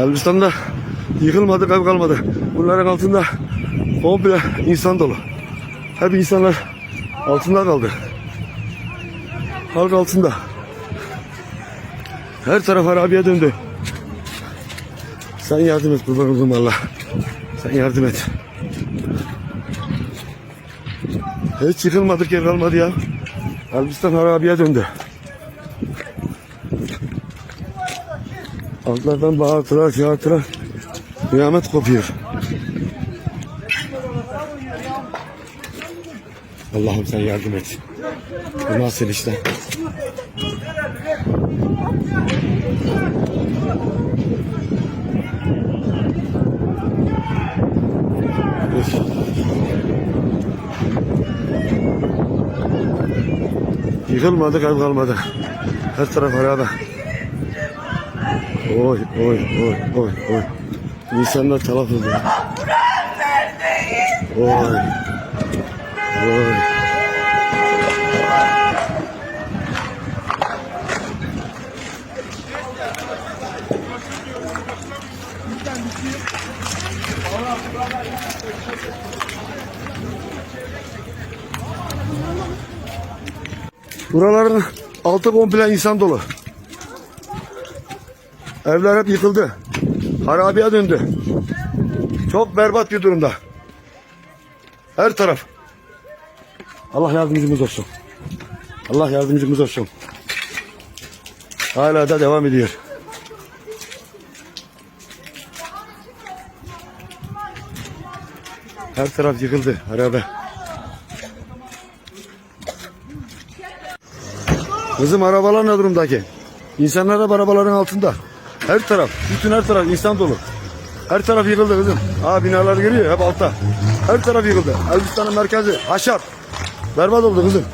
Elbistan'da yıkılmadı, ev kalmadı. Bunların altında komple insan dolu. Hep insanlar altında kaldı. Halk altında. Her taraf harabeye döndü. Sen yardım et kurban olduğum Allah. Sen yardım et. Hiç yıkılmadık yer kalmadı ya. Elbistan harabeye döndü. Altlardan bağırtılar, çağırtılar. Kıyamet kopuyor. Allah'ım sen yardım et. Bu nasıl işte? Ev kalmadı. Her taraf harabe. Oy oy oy oy oy. İnsanlar talaf oldu. Oy. Oy. Buraların altı komple insan dolu. Evler hep yıkıldı. Harabeye döndü. Çok berbat bir durumda. Her taraf. Allah yardımcımız olsun. Allah yardımcımız olsun. Hala da devam ediyor. Her taraf yıkıldı. Harabe. Kızım arabalar ne durumdaki? İnsanlar da arabaların altında. Her taraf, bütün her taraf insan dolu. Her taraf yıkıldı kızım. Aa binalar görüyor hep altta. Her taraf yıkıldı. Elbistan'ın merkezi, Haşar. Berbat oldu kızım.